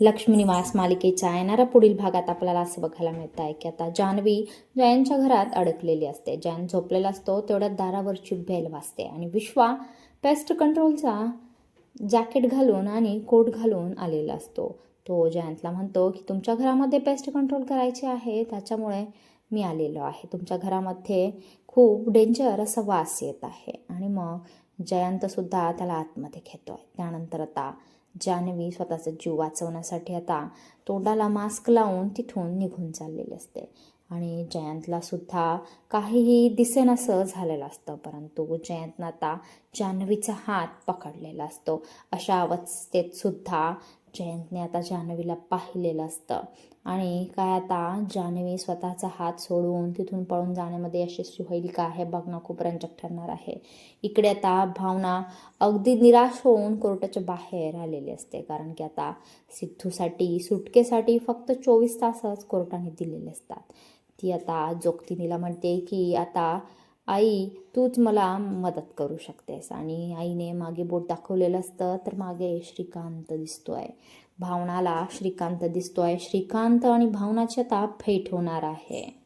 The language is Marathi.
लक्ष्मीनिवास मालिकेच्या येणाऱ्या पुढील भागात आपल्याला असं बघायला मिळत आहे की आता जान्हवी जयांच्या घरात अडकलेली असते. जयन झोपलेला असतो तेवढ्यात दारावरची बेल वाजते आणि विश्वा पेस्ट कंट्रोलचा जॅकेट घालून आणि कोट घालून आलेला असतो. तो जयंतला म्हणतो की तुमच्या घरामध्ये पेस्ट कंट्रोल करायचे आहे? त्याच्यामुळे मी आलेलो आहे. तुमच्या घरामध्ये खूप डेंजर असा वास येत आहे. आणि मग जयंतसुद्धा त्याला आतमध्ये घेतो आहे त्यानंतर आता जान्हवी स्वतःचा जीव वाचवण्यासाठी आता तोंडाला मास्क लावून तिथून निघून चाललेली असते. आणि जयंतला सुद्धा काहीही दिसेनासं झालेलं असतं परंतु जयंतनं आता जान्हवीचा हात पकडलेला असतो. अशा अवस्थेत सुद्धा जयंतने आता जान्हवीला पाहिलेलं असतं. आणि काय आता? जान्हवी स्वतःचा हात सोडून तिथून पळून जाण्यामध्ये यशस्वी होईल का? हे बघणं खूप रंजक ठरणार आहे. इकडे आता भावना अगदी निराश होऊन कोर्टाच्या बाहेर आलेली असते. कारण की आता सिद्धूसाठी सुटकेसाठी फक्त चोवीस तासच कोर्टाने दिलेले असतात. ती आता जोगतिनीला म्हणते की आता आई तूच मला मदत करू शकतेस. आणि आईने मागे बोट दाखवलेलं असतं तर मागे श्रीकांत दिसतोय. भावनाला श्रीकांत दिसतोय. श्रीकांत आणि भावनाची आता फेट होणार आहे.